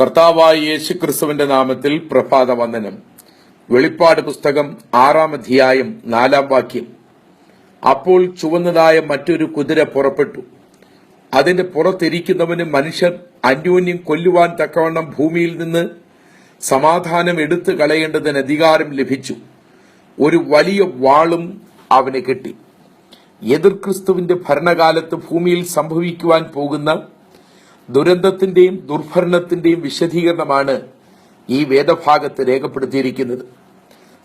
കർത്താവായ യേശു ക്രിസ്തുവിന്റെ നാമത്തിൽ പ്രഭാത വന്ദനം വെളിപ്പാട് പുസ്തകം ആറാം അധ്യായം നാലാം വാക്യം. അപ്പോൾ ചുവന്നതായ മറ്റൊരു കുതിര പുറപ്പെട്ടു. അതിന്റെ പുറത്തിരിക്കുന്നവന് മനുഷ്യർ അന്യോന്യം കൊല്ലുവാൻ തക്കവണ്ണം ഭൂമിയിൽ നിന്ന് സമാധാനം എടുത്തു കളയേണ്ടതിന് അധികാരം ലഭിച്ചു. ഒരു വലിയ വാളും അവന് കിട്ടി. എതിർ ക്രിസ്തുവിന്റെ ഭരണകാലത്ത് ഭൂമിയിൽ സംഭവിക്കുവാൻ പോകുന്ന ദുരന്തത്തിന്റെയും ദുർഭരണത്തിന്റെയും വിശദീകരണമാണ് ഈ വേദഭാഗത്ത് രേഖപ്പെടുത്തിയിരിക്കുന്നത്.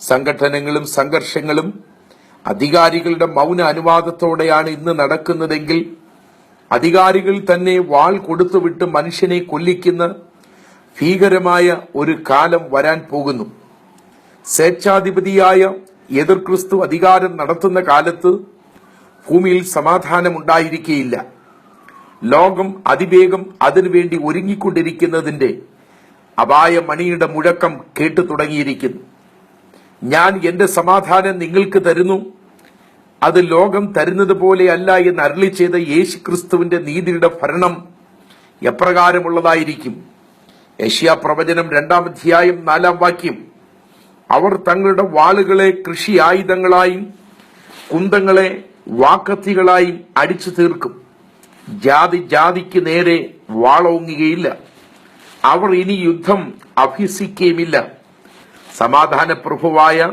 സംഘടനകളും സംഘർഷങ്ങളും അധികാരികളുടെ മൗന അനുവാദത്തോടെയാണ് ഇന്ന് നടക്കുന്നതെങ്കിൽ അധികാരികൾ തന്നെ വാൾ കൊടുത്തുവിട്ട് മനുഷ്യനെ കൊല്ലിക്കുന്ന ഭീകരമായ ഒരു കാലം വരാൻ പോകുന്നു. സ്വേച്ഛാധിപതിയായ എതിർക്രിസ്തു അധികാരം നടത്തുന്ന കാലത്ത് ഭൂമിയിൽ സമാധാനമുണ്ടായിരിക്കുകയില്ല ലോകം അതിവേഗം അതിനുവേണ്ടി ഒരുങ്ങിക്കൊണ്ടിരിക്കുന്നതിന്റെ അപായ മണിയുടെ മുഴക്കം കേട്ടു തുടങ്ങിയിരിക്കുന്നു. ഞാൻ എന്റെ സമാധാനം നിങ്ങൾക്ക് തരുന്നു. അത് ലോകം തരുന്നത് പോലെയല്ല എന്ന് അരളി ചെയ്ത യേശു ക്രിസ്തുവിന്റെ നീതിയുടെ ഭരണം എപ്രകാരമുള്ളതായിരിക്കും. യഷ്യാ പ്രവചനം രണ്ടാം അധ്യായം നാലാം വാക്യം. അവർ തങ്ങളുടെ വാളുകളെ കൃഷി ആയുധങ്ങളായും കുന്തങ്ങളെ വാക്കത്തികളായും അടിച്ചു തീർക്കും. ജാതി ജാതിക്ക് നേരെ വാളോങ്ങുകയില്ല. അവർ ഇനി യുദ്ധം അഭ്യസിക്കുകയുമില്ല സമാധാന പ്രഭുവായ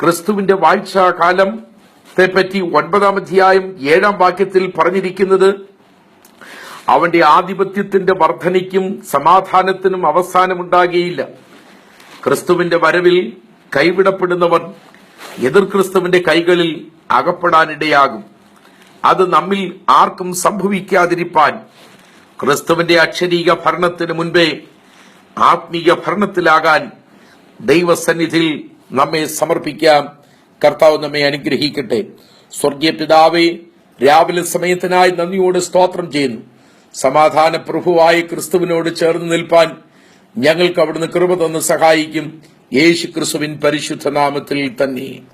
ക്രിസ്തുവിന്റെ വാഴ്ചാകാലം പറ്റി ഒൻപതാം അധ്യായം ഏഴാം വാക്യത്തിൽ പറഞ്ഞിരിക്കുന്നത് അവന്റെ ആധിപത്യത്തിന്റെ വർധനയ്ക്കും സമാധാനത്തിനും അവസാനമുണ്ടാകുകയില്ല ക്രിസ്തുവിന്റെ വരവിൽ കൈവിടപ്പെടുന്നവർ എതിർ ക്രിസ്തുവിന്റെ കൈകളിൽ അകപ്പെടാനിടയാകും. അത് നമ്മിൽ ആർക്കും സംഭവിക്കാതിരിപ്പാൻ ക്രിസ്തുവിന്റെ അക്ഷരീക ഭരണത്തിന് മുൻപേ ആത്മീയ ഭരണത്തിലാകാൻ ദൈവസന്നിധിയിൽ നമ്മെ സമർപ്പിക്കാം. കർത്താവ് നമ്മെ അനുഗ്രഹിക്കട്ടെ. സ്വർഗീയ പിതാവെ രാവിലെ സമയത്തിനായി നന്ദിയോട് സ്തോത്രം ചെയ്യുന്നു. സമാധാന പ്രഭുവായി ക്രിസ്തുവിനോട് ചേർന്ന് നിൽപ്പാൻ ഞങ്ങൾക്ക് അവിടുന്ന് കൃപ തന്ന് സഹായിക്കും. യേശു ക്രിസ്തുവിൻ പരിശുദ്ധ നാമത്തിൽ തന്നെ.